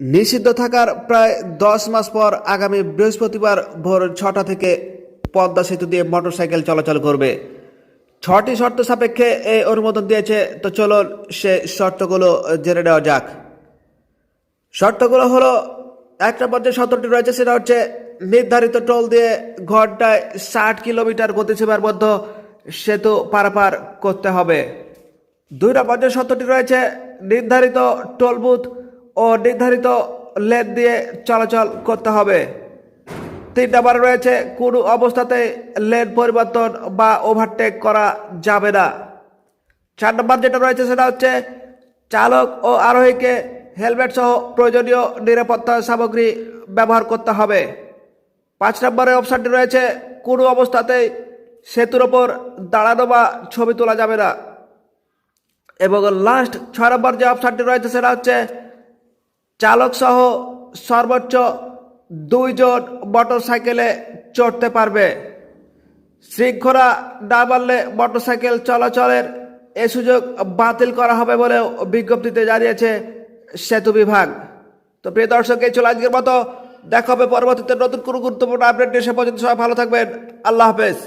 নিষিদ্ধ থাকার প্রায় দশ মাস পর আগামী বৃহস্পতিবার ভোর ছটা থেকে পদ্মা সেতু দিয়ে মোটরসাইকেল চলাচল করবে। ছটি শর্ত সাপেক্ষে এই অনুমোদন দিয়েছে, তো চলুন সে শর্তগুলো জেনে নেওয়া যাক। শর্তগুলো হলো এক নম্বর যে শর্তটি রয়েছে, সেটা হচ্ছে নির্ধারিত টোল দিয়ে ঘন্টায় ষাট কিলোমিটার গতিসীমার মধ্যে সেতু পারাপার করতে হবে। দুই নম্বর যে শর্তটি রয়েছে, নির্ধারিত টোল বুথ ও নির্ধারিত লেন দিয়ে চলাচল করতে হবে। তিন নম্বরে রয়েছে, কোনো অবস্থাতে লেন পরিবর্তন বা ওভারটেক করা যাবে না। চার নম্বর যেটা রয়েছে সেটা হচ্ছে, চালক ও আরোহীকে হেলমেট সহ প্রয়োজনীয় নিরাপত্তা সামগ্রী ব্যবহার করতে হবে। পাঁচ নম্বরের অপশানটি রয়েছে, কোনো অবস্থাতেই সেতুর ওপর দাঁড়ানো বা ছবি তোলা যাবে না। এবং লাস্ট ছয় নম্বর যে অপশানটি রয়েছে সেটা হচ্ছে চালক সহ সর্বোচ্চ দুইজন মোটর সাইকেলে চড়তে পারবে। শৃঙ্খলা না মানলে মোটরসাইকেল চলাচলের এ সুযোগ বাতিল করা হবে বলেও বিজ্ঞপ্তিতে জানিয়েছে সেতু বিভাগ। তো প্রিয় দর্শক, এই ছিল আজকের মতো। দেখা হবে পরবর্তীতে নতুন কোনো গুরুত্বপূর্ণ আপডেট নিয়ে সে পর্যন্ত সবাই ভালো থাকবেন। আল্লাহ হাফেজ।